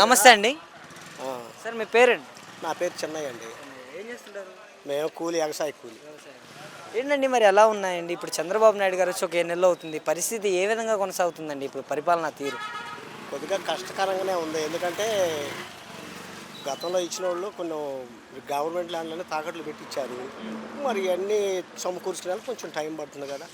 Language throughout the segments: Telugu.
నమస్తే అండి. సార్ మీ పేరెంట్ నా పేరు చెన్నయ్య అండి. ఏం చేస్తుంటారు? మేము కూలి వ్యవసాయ కూలి. ఏంటండి మరి ఎలా ఉన్నాయండి? ఇప్పుడు చంద్రబాబు నాయుడు గారు వచ్చి ఒక ఏడు నెలలు అవుతుంది. పరిస్థితి ఏ విధంగా కొనసాగుతుందండి ఇప్పుడు పరిపాలనా తీరు? కొద్దిగా కష్టకరంగానే ఉంది. ఎందుకంటే గతంలో ఇచ్చిన వాళ్ళు కొన్ని గవర్నమెంట్ ల్యాండ్లోనే తాకట్లు పెట్టించారు మరి అన్నీ సమకూర్చుకునే కొంచెం టైం పడుతుంది కదా.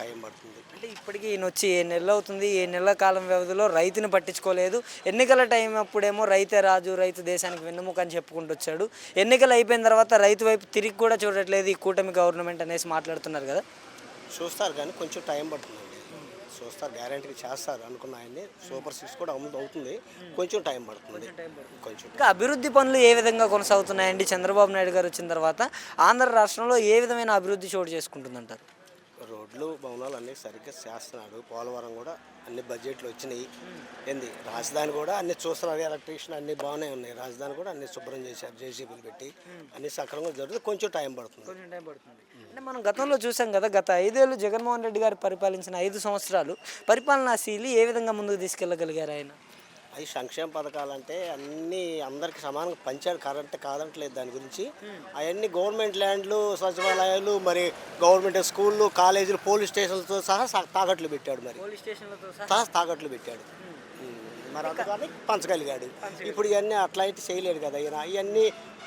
టైం పడుతుంది. అంటే ఇప్పటికీ ఈయన వచ్చి ఏ నెలలు అవుతుంది. ఏ నెలల కాలం వ్యవధిలో రైతుని పట్టించుకోలేదు. ఎన్నికల టైం అప్పుడేమో రైతే రాజు రైతు దేశానికి వెన్నుముక అని చెప్పుకుంటూ వచ్చాడు. ఎన్నికలు అయిపోయిన తర్వాత రైతు వైపు తిరిగి కూడా చూడట్లేదు ఈ కూటమి గవర్నమెంట్ అనేసి మాట్లాడుతున్నారు కదా. చూస్తారు కానీ కొంచెం టైం పడుతుందండి. చూస్తారు గ్యారంటీగా చేస్తారు అనుకున్న ఆయన్ని. సూపర్ సిక్స్ కూడా అమలు అవుతుంది. కొంచెం టైం పడుతుంది. కొంచెం ఇంకా అభివృద్ధి పనులు ఏ విధంగా కొనసాగుతున్నాయండి? చంద్రబాబు నాయుడు గారు వచ్చిన తర్వాత ఆంధ్ర రాష్ట్రంలో ఏ విధమైన అభివృద్ధి చోటు చేసుకుంటుందంటారు? రోడ్లు భవనాలు అన్నీ సరిగ్గా చేస్తున్నాడు. పోలవరం కూడా అన్ని బడ్జెట్లు వచ్చినాయి. ఏంది? రాజధాని కూడా అన్ని చూస్తున్నారు. ఎలక్ట్రీషియన్ అన్ని బాగానే ఉన్నాయి. రాజధాని కూడా అన్ని శుభ్రం చేశారు. జేసీబీలు పెట్టి అన్ని సక్రమంగా జరుగుతుంది. కొంచెం టైం పడుతుంది. కొంచెం టైం పడుతుంది. అంటే మనం గతంలో చూసాం కదా గత ఐదేళ్ళు జగన్మోహన్ రెడ్డి గారు పరిపాలించిన ఐదు సంవత్సరాలు పరిపాలనా శీలి ఏ విధంగా ముందుకు తీసుకెళ్ళగలిగారు ఆయన? అవి సంక్షేమ పథకాలు అంటే అన్నీ అందరికి సమానంగా పంచాడు కరెంట్ కాదంటలేదు దాని గురించి. అవన్నీ గవర్నమెంట్ ల్యాండ్లు సచివాలయాలు మరి గవర్నమెంట్ స్కూళ్ళు కాలేజీలు పోలీస్ స్టేషన్లతో సహా తాకట్లు పెట్టాడు మరి. పోలీస్ స్టేషన్లతో సహా? తాకట్లు పెట్టాడు. మరి అందుకని పంచగలిగాడు. ఇప్పుడు ఇవన్నీ అట్లా అయితే చేయలేడు కదా ఈయన. ఇవన్నీ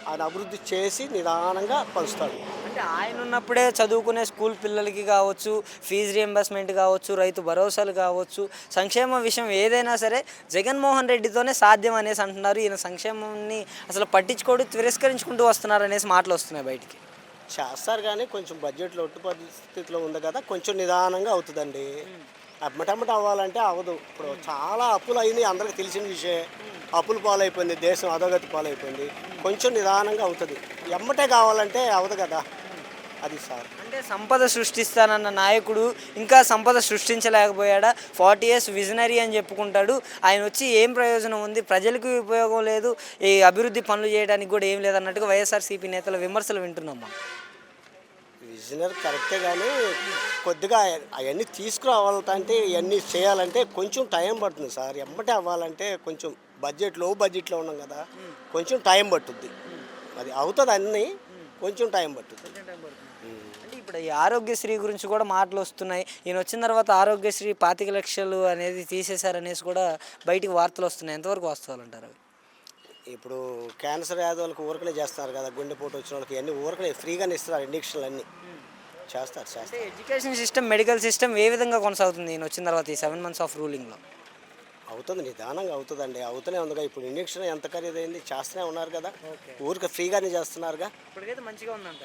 ఆయన అభివృద్ధి చేసి నిదానంగా పంచుతాడు. అంటే ఆయన ఉన్నప్పుడే చదువుకునే స్కూల్ పిల్లలకి కావచ్చు ఫీజు రియంబర్స్మెంట్ కావచ్చు రైతు భరోసాలు కావచ్చు సంక్షేమ విషయం ఏదైనా సరే జగన్మోహన్ రెడ్డితోనే సాధ్యం అనేసి అంటున్నారు. ఈయన సంక్షేమాన్ని అసలు పట్టించుకోడు తిరస్కరించుకుంటూ వస్తున్నారు అనేసి మాటలు వస్తున్నాయి బయటికి. చేస్తారు కానీ కొంచెం బడ్జెట్లో ఒట్టు పరిస్థితిలో ఉంది కదా కొంచెం నిదానంగా అవుతుందండి. అమ్మటమ్మట అవ్వాలంటే అవ్వదు. ఇప్పుడు చాలా అప్పులు అయినాయి అందరికి తెలిసిన విషయమే. అప్పులు పాలైపోయింది దేశం అధోగతి పాలైపోయింది. కొంచెం నిదానంగా అవుతుంది. ఎమ్మటే కావాలంటే అవ్వదు కదా. అది సార్. అంటే సంపద సృష్టిస్తానన్న నాయకుడు ఇంకా సంపద సృష్టించలేకపోయాడా? ఫార్టీ ఇయర్స్ విజనరీ అని చెప్పుకుంటాడు. ఆయన వచ్చి ఏం ప్రయోజనం ఉంది? ప్రజలకు ఉపయోగం లేదు. ఈ అభివృద్ధి పనులు చేయడానికి కూడా ఏం లేదన్నట్టుగా వైఎస్ఆర్సీపీ నేతల విమర్శలు వింటున్నాం మనం. విజనరీ కరెక్టే కానీ కొద్దిగా అవన్నీ తీసుకురావాలంటే ఇవన్నీ చేయాలంటే కొంచెం టైం పడుతుంది సార్. ఎమ్మటే అవ్వాలంటే కొంచెం బడ్జెట్లో బడ్జెట్లో ఉన్నాం కదా కొంచెం టైం పట్టుద్ది. అది అవుతుంది అన్నీ కొంచెం టైం పట్టుద్ది. అంటే ఇప్పుడు ఈ ఆరోగ్యశ్రీ గురించి కూడా మాటలు వస్తున్నాయి. ఈయన వచ్చిన తర్వాత ఆరోగ్యశ్రీ పాతిక లక్షలు అనేది తీసేశారనేసి కూడా బయటికి వార్తలు వస్తున్నాయి. ఎంతవరకు వాస్తవాలంటారు అవి? ఇప్పుడు క్యాన్సర్ వ్యాధి వాళ్ళకి ఊరకనే చేస్తారు కదా గుండెపోటు వచ్చిన వాళ్ళకి అన్ని ఊరకనే ఫ్రీగానే ఇస్తారు ఇంజక్షన్లు అన్నీ. చేస్తారు చేస్తారు. ఎడ్యుకేషన్ సిస్టమ్ మెడికల్ సిస్టమ్ ఏ విధంగా కొనసాగుతుంది ఈయన వచ్చిన తర్వాత ఈ సెవెన్ మంత్స్ ఆఫ్ రూలింగ్లో? అవుతుంది నిదానంగా అవుతుందండి. అవుతూనే ఉందిగా ఇప్పుడు ఇంజక్షన్ ఎంత ఖరీదైంది చేస్తూనే ఉన్నారు కదా. ఊరికి ఫ్రీగానే చేస్తున్నారుగా. ఇప్పటికైతే మంచిగా ఉందంట.